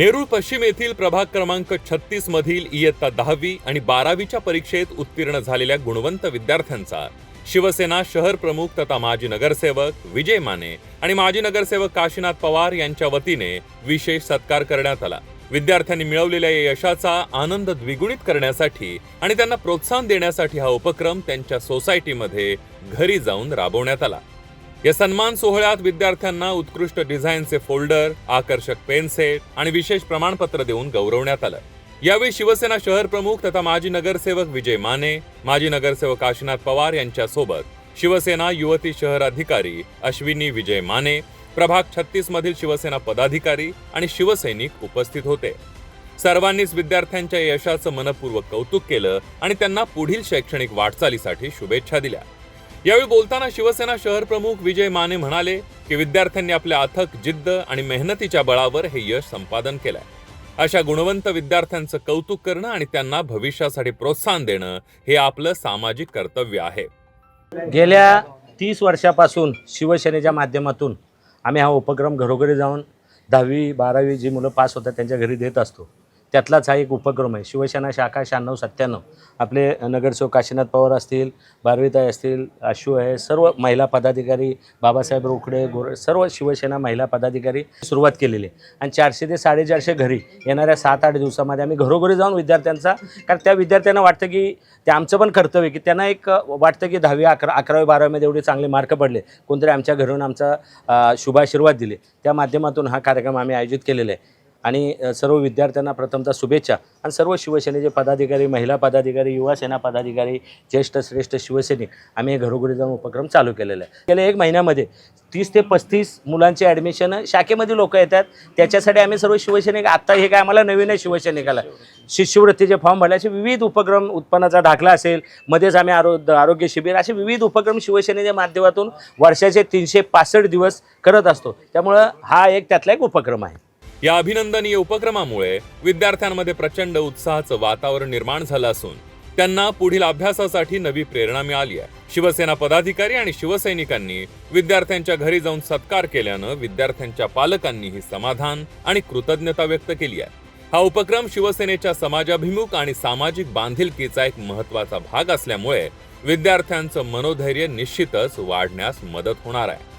नेरूळ पश्चिम येथील प्रभाग क्रमांक छत्तीस मधील इयत्ता दहावी आणि बारावीच्या परीक्षेत उत्तीर्ण झालेल्या गुणवंत विद्यार्थ्यांचा शिवसेना शहर प्रमुख तथा माजी नगरसेवक विजय माने आणि माजी नगरसेवक काशीनाथ पवार यांच्या वतीने विशेष सत्कार करण्यात आला. विद्यार्थ्यांनी मिळवलेल्या या यशाचा आनंद द्विगुणित करण्यासाठी आणि त्यांना प्रोत्साहन देण्यासाठी हा उपक्रम त्यांच्या सोसायटीमध्ये घरी जाऊन राबवण्यात आला. या सन्मान सोहळ्यात विद्यार्थ्यांना उत्कृष्ट डिझाईनचे फोल्डर आकर्षक पेनसेट आणि विशेष प्रमाणपत्र देऊन गौरवण्यात आलं. यावेळी शिवसेना शहर प्रमुख तथा माजी नगरसेवक विजय माने माजी नगरसेवक काशीनाथ पवार यांच्यासोबत शिवसेना युवती शहर अधिकारी अश्विनी विजय माने प्रभाग छत्तीस मधील शिवसेना पदाधिकारी आणि शिवसैनिक उपस्थित होते. सर्वांनीच विद्यार्थ्यांच्या यशाचं मनपूर्वक कौतुक केलं आणि त्यांना पुढील शैक्षणिक वाटचालीसाठी शुभेच्छा दिल्या. यावेळी बोलताना शिवसेना शहर प्रमुख विजय माने म्हणाले की विद्यार्थ्यांनी आपल्या अथक जिद्द आणि मेहनतीच्या बळावर हे यश संपादन केलंय. अशा गुणवंत विद्यार्थ्यांचं कौतुक करणं आणि त्यांना भविष्यासाठी प्रोत्साहन देणं हे आपलं सामाजिक कर्तव्य आहे. गेल्या तीस वर्षापासून शिवसेनेच्या माध्यमातून आम्ही हा उपक्रम घरोघरी जाऊन दहावी बारावी जी मुलं पास होतात त्यांच्या घरी देत असतो. त्यातलाच हा एक उपक्रम आहे. शिवसेना शाखा शहाण्णव सत्त्याण्णव. आपले नगरसेवक काशीनाथ पवार असतील बारवीताई असतील आशू आहे सर्व महिला पदाधिकारी बाबासाहेब रोकडे गोर सर्व शिवसेना महिला पदाधिकारी सुरुवात केलेली आहे. आणि चारशे ते साडेचारशे घरी येणाऱ्या सात आठ दिवसामध्ये आम्ही घरोघरी जाऊन विद्यार्थ्यांचा कारण त्या विद्यार्थ्यांना वाटतं की ते आमचं पण कर्तव्य की त्यांना एक वाटतं की दहावी अकरा अकरावी बारावीमध्ये एवढे चांगले मार्क पडले. कोणतरी आमच्या घरून आमचा शुभाशीर्वाद दिले. त्या माध्यमातून हा कार्यक्रम आम्ही आयोजित केलेला आहे. आणि सर्व विद्यार्थ्यांना प्रथमतः शुभेच्छा. आणि सर्व शिवसेनेचे पदाधिकारी महिला पदाधिकारी युवा सेना पदाधिकारी ज्येष्ठ श्रेष्ठ शिवसैनिक आम्ही हे घरोघरी जाऊन उपक्रम चालू केलेला आहे. गेल्या एक महिन्यामध्ये तीस ते पस्तीस मुलांचे ॲडमिशन शाखेमध्ये लोक येतात. त्याच्यासाठी आम्ही सर्व शिवसैनिक आत्ता हे काय आम्हाला नवीन आहे शिवसैनिकाला. शिष्यवृत्तीचे फॉर्म भरले असे विविध उपक्रम उत्पन्नाचा दाखला असेल मध्येच आम्ही आरो आरोग्य शिबिर असे विविध उपक्रम शिवसेनेच्या माध्यमातून वर्षाचे तीनशे पासष्ट दिवस करत असतो. त्यामुळं हा एक त्यातला एक उपक्रम आहे. या अभिनंदनीय उपक्रमामुळे विद्यार्थ्यांमध्ये प्रचंड उत्साहाचं वातावरण निर्माण झालं असून त्यांना पुढील अभ्यासासाठी नवी प्रेरणा मिळाली आहे. शिवसेना पदाधिकारी आणि शिवसैनिकांनी विद्यार्थ्यांच्या घरी जाऊन सत्कार केल्यानं विद्यार्थ्यांच्या पालकांनीही समाधान आणि कृतज्ञता व्यक्त केली आहे. हा उपक्रम शिवसेनेच्या समाजाभिमुख आणि सामाजिक बांधिलकीचा एक महत्त्वाचा भाग असल्यामुळे विद्यार्थ्यांचं मनोधैर्य निश्चितच वाढण्यास मदत होणार आहे.